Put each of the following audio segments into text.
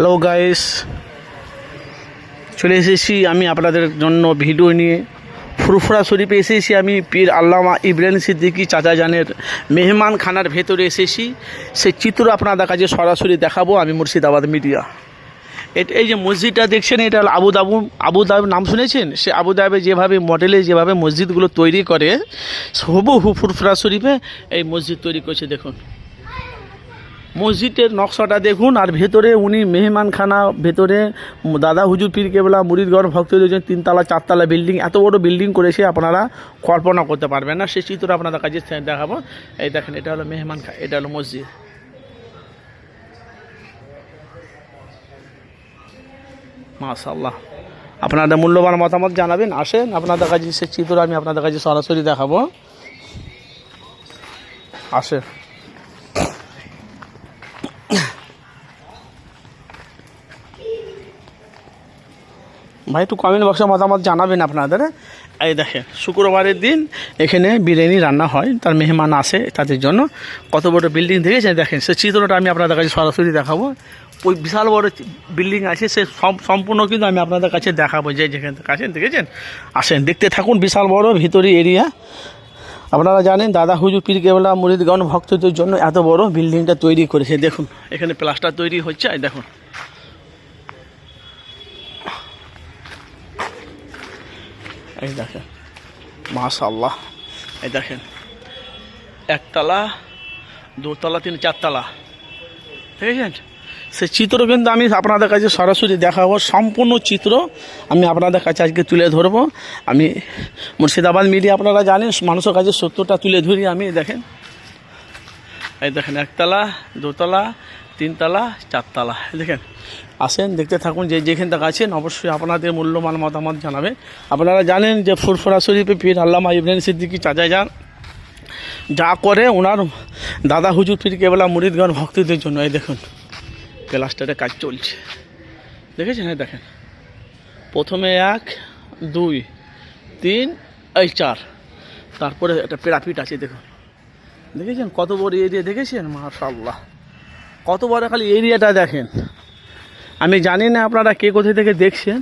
Hello guys চলে এসেছি আমি আপনাদের জন্য ভিডিও নিয়ে। ফুরফুরা শরীফে এসেছি আমি পীর আল্লামা ইব্রাহিম সিদ্দিকী চাচা জানের মেহমান খানার ভেতরে এসেছি। সেই চিত্র আপনাদের কাছে সরাসরি দেখাবো আমি মুর্শিদাবাদ মিডিয়া। এই যে মসজিদটা দেখছেন, এটা হলো আবু দাবু আবু দাবু নাম শুনেছেন? সে আবু দাবে যেভাবে মডেলে যেভাবে মসজিদগুলো তৈরি করে হুবহু ফুরফুরা শরীফে এই মসজিদ তৈরি করছে, দেখুন। মসজিদের নকশাটা দেখুন, আর ভেতরে উনি মেহমানখানা, ভেতরে দাদা হুজুর পীর কেবলা মুরিদগড় ভক্তদের জন্য তিনতলা, চারতলা বিল্ডিং, এত বড় বিল্ডিং করেছে আপনারা কল্পনা করতে পারবেন না। সেই চিত্র আপনাদের কাছে দেখাবো। এই দেখেন, এটা হলো মেহমান এটা হলো মসজিদ। মাশাল্লাহ আপনাদের মূল্যবান মতামত জানাবেন, আসেন, আপনাদের কাছে সেই চিত্র আমি আপনাদের কাছে সরাসরি দেখাবো। আসে ভাই, একটু কমেন্ট বক্সে মতামত জানাবেন আপনাদের। এই দেখেন, শুক্রবারের দিন এখানে বিরিয়ানি রান্না হয়, তার মেহমান আসে তাদের জন্য। কত বড় বিল্ডিং দেখেছেন? দেখেন, সে চিত্রটা আমি আপনাদের কাছে সরাসরি দেখাবো। ওই বিশাল বড় বিল্ডিং আছে, সে সম- সম্পূর্ণ কিন্তু আমি আপনাদের কাছে দেখাবো। যে যেখান থেকে আছেন দেখেছেন? আসেন, দেখতে থাকুন বিশাল বড় ভিতরি এরিয়া আপনারা জানেন, দাদা হুজুর পীর কেবলা মুরিদগণ ভক্তদের জন্য এত বড় বিল্ডিংটা তৈরি করেছে। দেখুন, এখানে প্লাস্টার তৈরি হচ্ছে দেখুন। এই দেখেন। মাশাল্লাহ এই দেখেন। একতলা, দুতলা, তিন, চারতলা। দেখেছেন? সে চিত্র কিন্তু আমি আপনাদের কাছে সরাসরি দেখাবো। সম্পূর্ণ চিত্র আমি আপনাদের কাছে আজকে তুলে ধরবো। আমি মুর্শিদাবাদ মিডিয়া আপনারা জানেন, মানুষের কাছে সত্যটা তুলে ধরি আমি, দেখেন। এই দেখেন, একতলা, দোতলা তিনতলা, চারতলা। দেখেন, আসেন, দেখতে থাকুন যে যেখান থেকে আছেন, অবশ্যই আপনাদের মূল্যবান মতামত জানাবে আপনারা জানেন যে ফুরফুরা শরীফে পীর আল্লামা ইব্রাহিম সিদ্দিকি চাচা যান, যা করে ওনার দাদা হুজুর পীর কেবলা মুরিদগণ ভক্তদের জন্য। এই দেখুন প্লাস্টারের কাজ চলছে। দেখেছেন? এই দেখেন, প্রথমে এক, দুই, তিন, এই চার। তারপরে একটা পেরাপিট আছে, দেখুন। দেখেছেন? কত বড় এরিয়া, দেখেছেন? মাশাল্লাহ কত বড় খালি এরিয়াটা দেখেন। আমি জানি না আপনারা কে কোথা থেকে দেখছেন,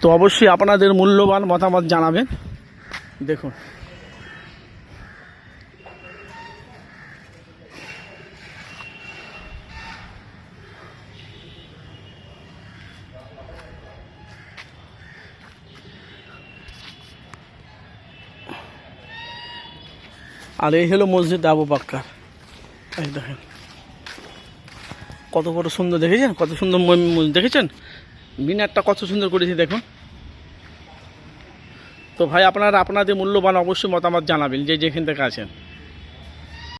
তো অবশ্যই আপনাদের মূল্যবান মতামত জানাবেন। দেখুন। আর এই হলো মসজিদ আবু বাক্কার। এই দেখেন। কত বড় সুন্দর দেখেছেন? কত সুন্দর দেখেছেন? মিনারটা কত সুন্দর করেছে দেখুন। তো ভাই, আপনারা, আপনাদের মূল্যবান অবশ্যই মতামত জানাবেন যে যেখান থেকে আছেন।